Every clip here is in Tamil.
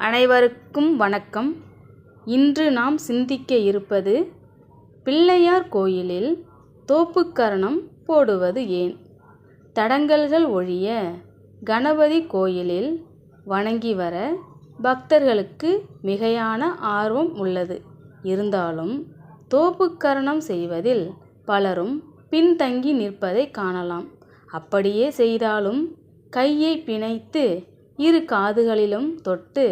அனைவருக்கும் வணக்கம். இன்று நாம் சிந்திக்க இருப்பது பிள்ளையார் கோயிலில் தோப்புக்கரணம் போடுவது ஏன்? தடங்கல்கள் ஒழிய கணபதி கோயிலில் வணங்கி வர பக்தர்களுக்கு மிகையான ஆர்வம் உள்ளது. இருந்தாலும் தோப்புக்கரணம் செய்வதில் பலரும் பின்தங்கி நிற்பதை காணலாம். அப்படியே செய்தாலும் கையை பிணைத்து இரு காதுகளிலும் தொட்டு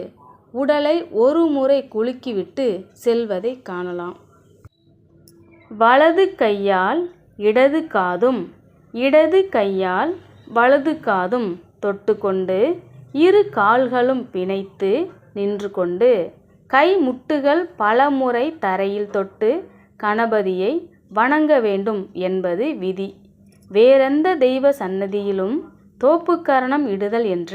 உடலை ஒரு முறை குலுக்கிவிட்டு செல்வதை காணலாம். வலது கையால் இடது காதும் இடது கையால் வலது காதும் தொட்டுக்கொண்டு இரு கால்களும் பிணைத்து நின்று கொண்டு கை முட்டுகள் பலமுறை தரையில் தொட்டு கணபதியை வணங்க வேண்டும் என்பது விதி. வேறெந்த தெய்வ சன்னதியிலும் தோப்புக்கரணம் இடுதல் என்ற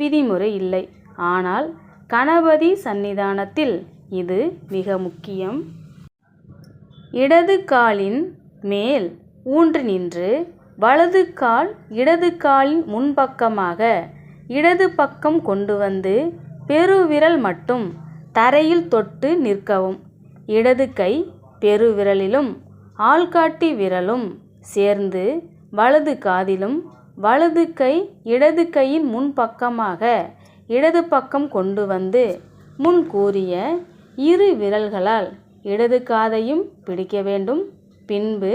விதிமுறை இல்லை. ஆனால் கணபதி சன்னிதானத்தில் இது மிக முக்கியம். இடது காலின் மேல் ஊன்றி நின்று வலது கால் இடது காலின் முன்பக்கமாக இடது பக்கம் கொண்டு வந்து பெருவிரல் மட்டும் தரையில் தொட்டு நிற்கவும். இடது கை பெருவிரலிலும் ஆள்காட்டி விரலும் சேர்ந்து வலது காதிலும் வலது கை இடது கையின் முன்பக்கமாக இடது பக்கம் கொண்டு வந்து முன் கூறிய இரு விரல்களால் இடது காதையும் பிடிக்க வேண்டும். பின்பு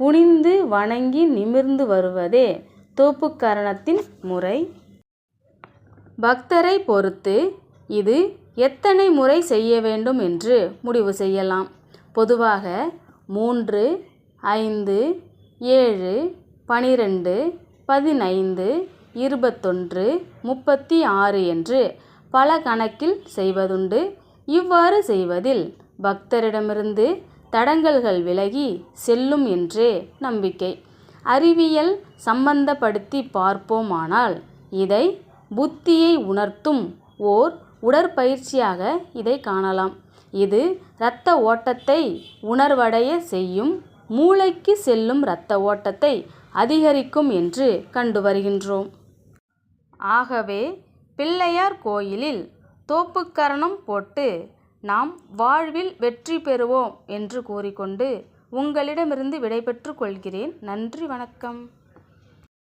குனிந்து வணங்கி நிமிர்ந்து வருவதே தோப்புக்கரணத்தின் முறை. பக்தரை பொறுத்து இது எத்தனை முறை செய்ய வேண்டும் என்று முடிவு செய்யலாம். பொதுவாக மூன்று ஐந்து ஏழு பனிரெண்டு பதினைந்து இருபத்தொன்று முப்பத்தி ஆறு என்று பல கணக்கில் செய்வதுண்டு. இவ்வாறு செய்வதில் பக்தரிடமிருந்து தடங்கல்கள் விலகி செல்லும் என்றே நம்பிக்கை. அறிவியல் சம்பந்தப்படுத்தி பார்ப்போமானால் இதை புத்தியை உணர்த்தும் ஓர் உடற்பயிற்சியாக இதை காணலாம். இது இரத்த ஓட்டத்தை உணர்வடைய செய்யும் மூளைக்கு செல்லும் இரத்த ஓட்டத்தை அதிகரிக்கும் என்று கண்டு வருகின்றோம். ஆகவே பிள்ளையார் கோயிலில் தோப்புக்கரணம் போட்டு நாம் வாழ்வில் வெற்றி பெறுவோம் என்று கூறிக்கொண்டு உங்களிடமிருந்து விடைபெற்று கொள்கிறேன். நன்றி வணக்கம்.